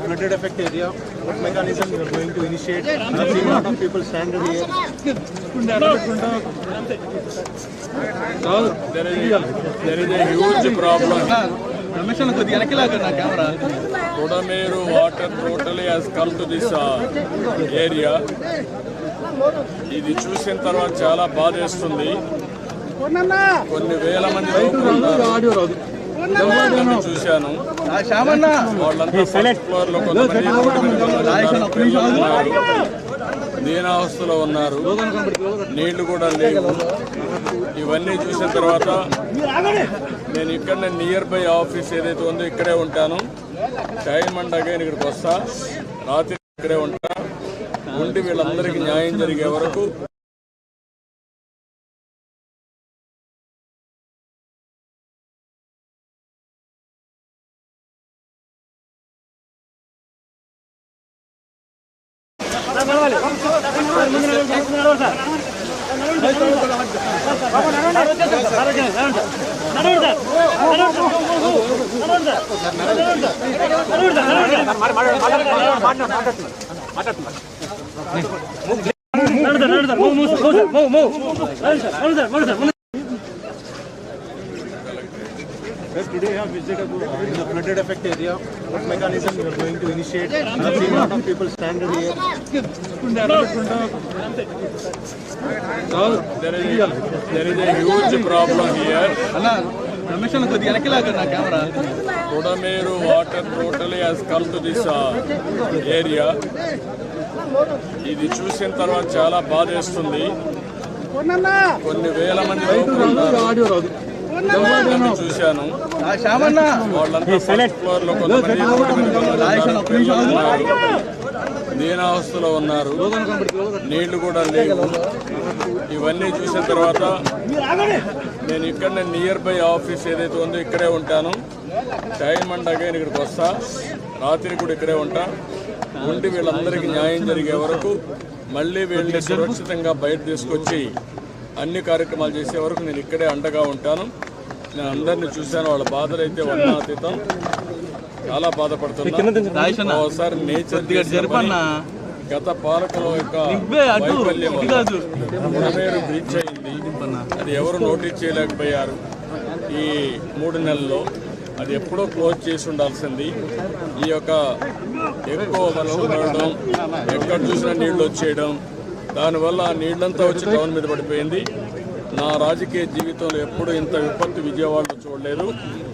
flooded affect area, what mechanism you are going to initiate? I have seen a lot of people standing here. there is a, there is a huge problem. వెనక్కి లాగా నా camera Kodameru water totally has come to this uh, area. ఇది చూసిన తర్వాత చాలా బాధేస్తుంది కొన్ని వేల మంది చూశాను. వాళ్ళంతా ఫస్ట్ ఫ్లోర్లో దీనావస్థలో ఉన్నారు. నీళ్ళు కూడా లేవు. ఇవన్నీ చూసిన తర్వాత నేను ఇక్కడ నియర్ బై ఆఫీస్ ఏదైతే ఉందో ఇక్కడే ఉంటాను. టైం అండ్ అగైన్ ఇక్కడికి వస్తా. రాత్రి ఇక్కడే ఉంటా. ఉండి వీళ్ళందరికీ న్యాయం జరిగే వరకు మాట్లాడుతున్నారు Sir, today you have visited uh, in the flooded affect area, what mechanism you are going to initiate? I have seen a lot of people standing here. there is a, there is a huge problem here. అన్న రమేష్ అన్న కొద్దిగా వెనక్కి లాగా నా camera water totally has come to this uh, area. ఇది చూసిన తర్వాత చాలా బాధేస్తుంది కొన్ని వేల మంది చూశాను. వాళ్ళంతా ఫ్లోర్లో. దీనావస్థలో ఉన్నారు. నీళ్ళు కూడా లేవు. ఇవన్నీ చూసిన తర్వాత నేను ఇక్కడ నియర్ బై ఆఫీస్ ఏదైతే ఉందో ఇక్కడే ఉంటాను. టైం అగైన్ ఇక్కడికి వస్తా. రాత్రి కూడా ఇక్కడే ఉంటా. ఉండి వీళ్ళందరికీ న్యాయం జరిగే వరకు మళ్ళీ వీళ్ళని సురక్షితంగా బయట తీసుకొచ్చి అన్ని కార్యక్రమాలు చేసే వరకు నేను ఇక్కడే అండగా ఉంటాను. నేను అందరినీ చూశాను వాళ్ళ బాధలు అయితే వర్ణాతీతం. చాలా బాధపడుతున్నా. ఒకసారి నేచర్ జరపన్న. గత పాలకుల యొక్క వైఫల్యం బ్రీచ్ అయింది. అది ఎవరు నోటీస్ చేయలేకపోయారు. ఈ మూడు నెలల్లో అది ఎప్పుడో క్లోజ్ చేసి ఉండాల్సింది. ఈ యొక్క ఎక్కువ వర్షం పడడం ఎక్కడ చూసినా నీళ్ళు వచ్చేయడం దానివల్ల నీళ్ళంతా వచ్చి టౌన్ మీద పడిపోయింది. నా రాజకీయ జీవితంలో ఎప్పుడూ ఇంత విపత్తు విజయవాడలో చూడలేదు.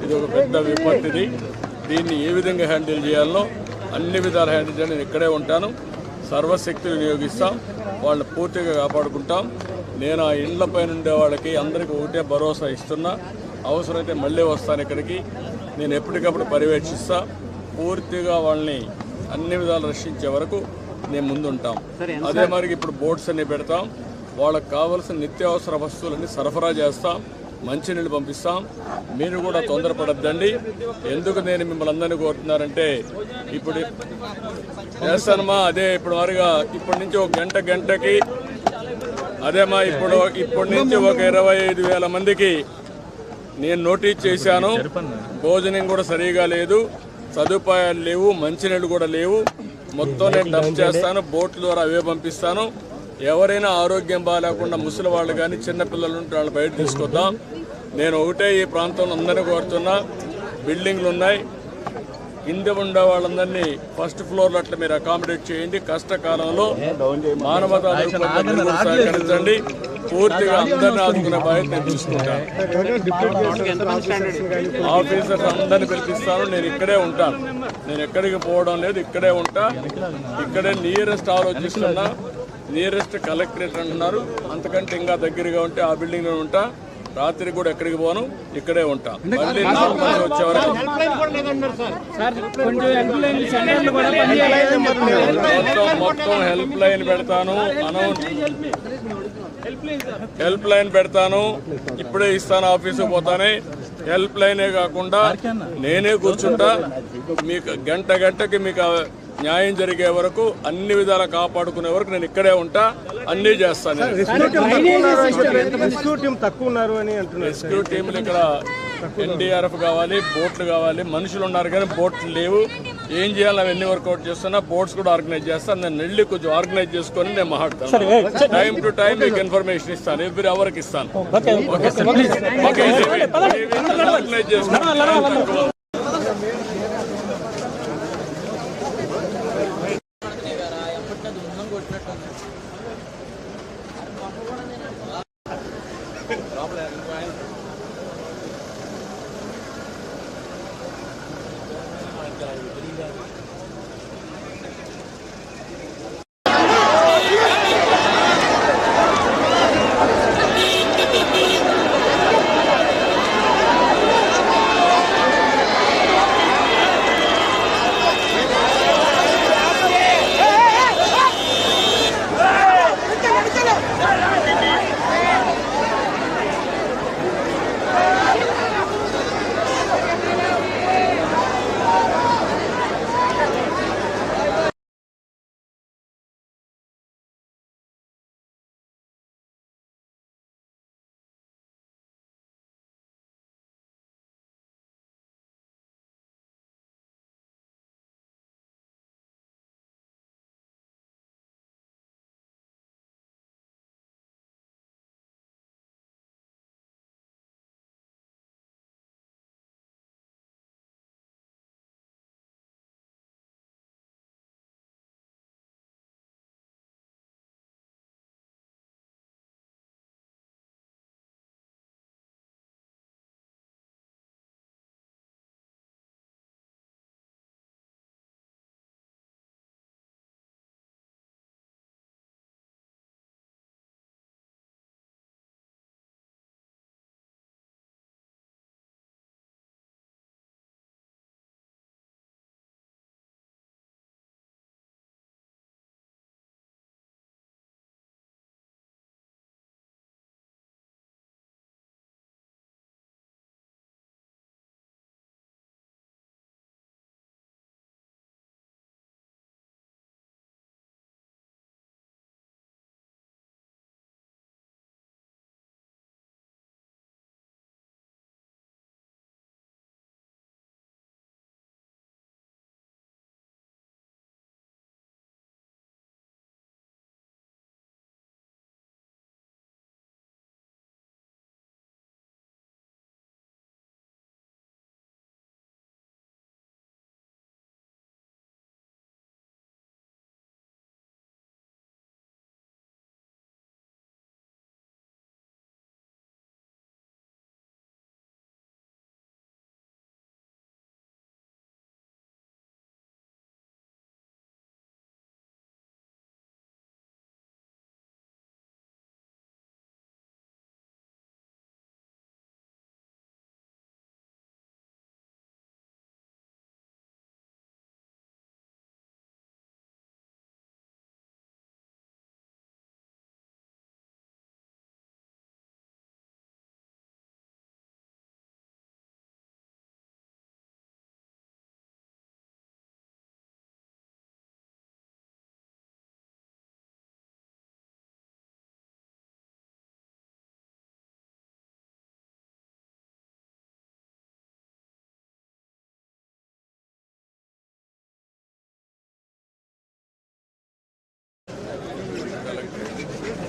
ఇది ఒక పెద్ద విపత్తిది. దీన్ని ఏ విధంగా హ్యాండిల్ చేయాలో అన్ని విధాలు హ్యాండిల్ చేయాలి నేను ఇక్కడే ఉంటాను. సర్వశక్తులు వినియోగిస్తాం. వాళ్ళని పూర్తిగా కాపాడుకుంటాం. నేను ఆ ఇండ్లపై ఉండే వాళ్ళకి అందరికీ ఒకటే భరోసా ఇస్తున్నా. అవసరమైతే మళ్ళీ వస్తాను ఇక్కడికి. నేను ఎప్పటికప్పుడు పర్యవేక్షిస్తా. పూర్తిగా వాళ్ళని అన్ని విధాలు రక్షించే వరకు నేను ముందుంటాం. అదే మరి ఇప్పుడు బోట్స్ అన్ని పెడతాం. వాళ్ళకి కావాల్సిన నిత్యావసర వస్తువులన్నీ సరఫరా చేస్తాం మంచినీళ్ళు పంపిస్తాం. మీరు కూడా తొందరపడద్దండి. ఎందుకు నేను మిమ్మల్ని అందరినీ కోరుతున్నారంటే ఇప్పుడు చేస్తానమ్మా అదే ఇప్పుడు వారిగా ఇప్పటి నుంచి ఒక గంట గంటకి అదేమా ఇప్పుడు ఇప్పటి నుంచి ఒక ఇరవై ఐదు వేల మందికి నేను నోటీస్ చేశాను. భోజనం కూడా సరిగా లేదు సదుపాయాలు లేవు మంచినీళ్ళు కూడా లేవు. మొత్తం నేను డబ్ చేస్తాను బోట్ల ద్వారా అవే పంపిస్తాను. ఎవరైనా ఆరోగ్యం బాగాలేకుండా ముసలి వాళ్ళు కానీ చిన్నపిల్లలు ఉంటే వాళ్ళు బయట తీసుకొద్దాం. నేను ఒకటే ఈ ప్రాంతంలో అందరినీ కోరుతున్నా. బిల్డింగ్లు ఉన్నాయి. కింద ఉండే వాళ్ళందరినీ ఫస్ట్ ఫ్లోర్లో అట్లా మీరు అకామిడేట్ చేయండి. కష్టకాలంలో మానవతా సహకరించండి. పూర్తిగా అందరిని ఆదుకునే బాధ్యత నేను తీసుకుంటాను. ఆఫీసర్స్ అందరిని పిలిపిస్తాను. నేను ఇక్కడే ఉంటాను. నేను ఎక్కడికి పోవడం లేదు. ఇక్కడే ఉంటా. ఇక్కడే నియరెస్ట్ ఆలోచిస్తున్నా. నియరెస్ట్ కలెక్టరేట్ అంటున్నారు. అంతకంటే ఇంకా దగ్గరగా ఉంటే ఆ బిల్డింగ్లో ఉంటా. రాత్రి కూడా ఎక్కడికి పోను ఇక్కడే ఉంటా. మళ్ళీ నాలుగు మంది వచ్చే వరకు మొత్తం మొత్తం హెల్ప్ లైన్ పెడతాను. అనౌన్స్ హెల్ప్ లైన్ పెడతాను. ఇప్పుడే ఇస్తాను ఆఫీసు పోతానే. హెల్ప్ లైనే కాకుండా నేనే కూర్చుంటా. మీకు గంట గంటకి మీకు న్యాయం జరిగే వరకు అన్ని విధాలా కాపాడుకునే వరకు నేను ఇక్కడే ఉంటా అన్నీ చేస్తాను రెస్క్యూ టీం తక్కువ ఉన్నారు అని అంటున్నారు రెస్క్యూ టీంలు ఇక్కడ ఎన్డీఆర్ఎఫ్ కావాలి బోట్లు కావాలి మనుషులు ఉన్నారు కానీ బోట్లు లేవు ఏం చేయాలి అవన్నీ వర్కౌట్ చేస్తున్నా బోర్డ్స్ కూడా ఆర్గనైజ్ చేస్తాను నేను వెళ్ళి కొంచెం ఆర్గనైజ్ చేసుకొని నేను మాట్లాడతాను టైం టు టైం మీకు ఇన్ఫర్మేషన్ ఇస్తాను ఎవ్రీ అవర్కి ఇస్తాను ఓకే సార్